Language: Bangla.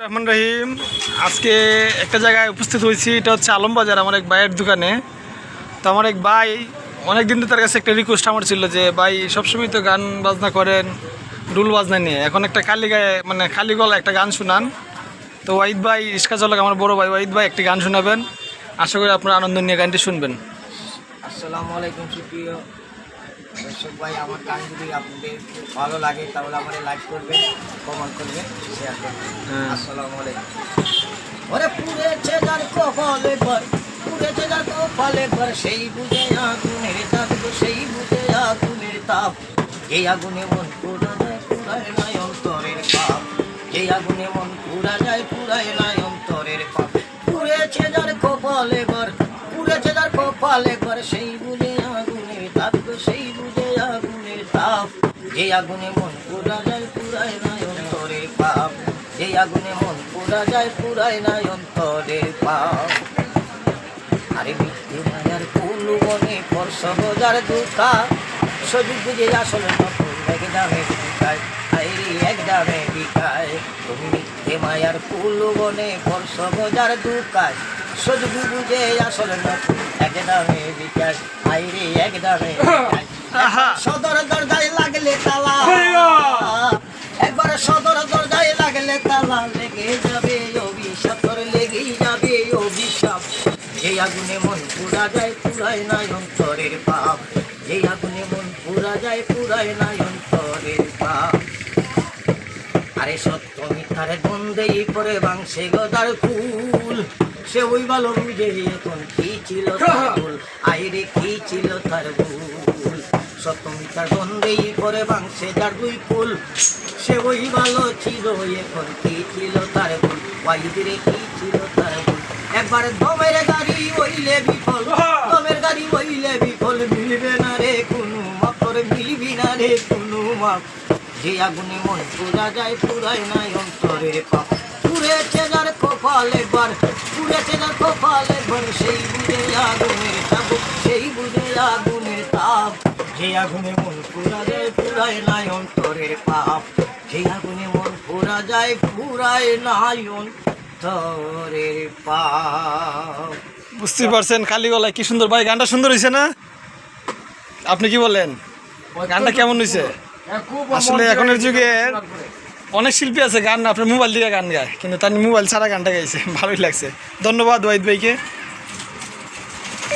রহমান রহিম, আজকে একটা জায়গায় উপস্থিত হয়েছি, এটা হচ্ছে আলমবাজার, আমার এক ভাইয়ের দোকানে। তো আমার এক ভাই অনেক দিন তো তার কাছে একটা রিকোয়েস্ট আমার ছিল যে, ভাই, সবসময় তো গান বাজনা করেন ডুল বাজনা নিয়ে। এখন একটা খালি গায়ে মানে খালি গলা একটা গান শুনান। তো ওয়াহিদ ভাই, ইস্কা চলক আমার বড় ভাই, ওয়াহিদ ভাই, একটি গান শোনাবেন। আশা করি আপনারা আনন্দ নিয়ে গানটি শুনবেন। আসসালামু আলাইকুম, সুপ্রিয় দর্শক ভাই আমার গান যদি আপনাদের ভালো লাগে তাহলে আমার লাইক করবেন কমেন্ট করবেন শেয়ার করবেন। হ্যাঁ। আসসালামু আলাইকুম। ওরে পুড়েছে যার কপালে ঘর পুড়েছে যার কপালে ঘর সেই বুঝে আগুনের তাপ সেই বুঝে আগুনের তাপ। এই আগুনে মন পুরা যায় পুরায় নাই অন্তরের পাপ। এই আগুনে মন পুরা যায় পুরায় নাই অন্তরের পাপ। পুড়েছে যার কপালে ঘর পুড়েছে যার কপালে ঘর সেই এই আগুনে মন পুরা যায় পুরায় নাই অন্তরের পাপ। এই আগুনে মন পুরা যায় পুরায় নাই অন্তরের পাপ। আরে মিথ্যে মায়ার কুল বনে পর সহজার দুকা সজু বুঝে আসলে নতুন এক দামে বিকায়। আইরি এক দামে বিকায়। তুমি মিথ্যে মায়ার কুল বনে পর সহজার দুকায়। সজু বুঝে আসলে নতুন এক দামে বিকায়। আইরি এক দামে বিকায়। সদর দরজায় লাগলে তালা। একবার সদর দরজায় লাগলে তালা। লেগে যাবে অভিশাপ তোর লেগেই যাবে অভিশাপ। এই আগুনে মন পুরা যায় পুরায় নাই অন্তরের পাপ। এই আগুনে মন পুরা যায় পুরায় নাই অন্তরের পাপ। আরে সত্য মিথ্যার দ্বন্দ্বেই পরে বাংশে গদার ফুল। সে ওই ভালো বুঝে এখন কি ছিল তার ভুল? আইরে কি ছিল তার ভুল? সত্য মিথ্যার পরে বাংশে যার দুই ফুল। সে ওই ভালো ছিল এখন কি ছিল তার ভুল ওয়াইদিরে কি ছিল তার ভুল একবার দমের গাড়ি ওইলে বিফল দমের গাড়ি ওইলে বিফল। মিলবে না রে কোনো মাপ তোর মিলবি না রে কোনো মাপ। যে আগুনে মন পুরা যায় পুরাই নাই অন্তরের পাপ। পুড়েছে যার কপাল একবার পুড়েছে যার কপাল একবার সেই বুঝে আগুনের তাপ সেই বুঝে আগুনের তাপ যে আগুনে মন পুরা যায় পুরাই নাই অন্তরের পাপ। সেই আগুনে মন পুরা যায় পুরাই নাই অন্তরের পাপ। বুঝতেই পারছেন খালি গলায় কি সুন্দর ভাই গানটা সুন্দর হয়েছে না? আপনি কি বলেন? গানটা কেমন হয়েছে আসলে এখনের যুগে অনেক শিল্পী আছে গান আপনার মোবাইল দিয়ে গান গায় কিন্তু তার মোবাইল ছাড়া গানটা গাইছে ভালোই লাগছে। ধন্যবাদ ওয়াহিদ ভাইকে।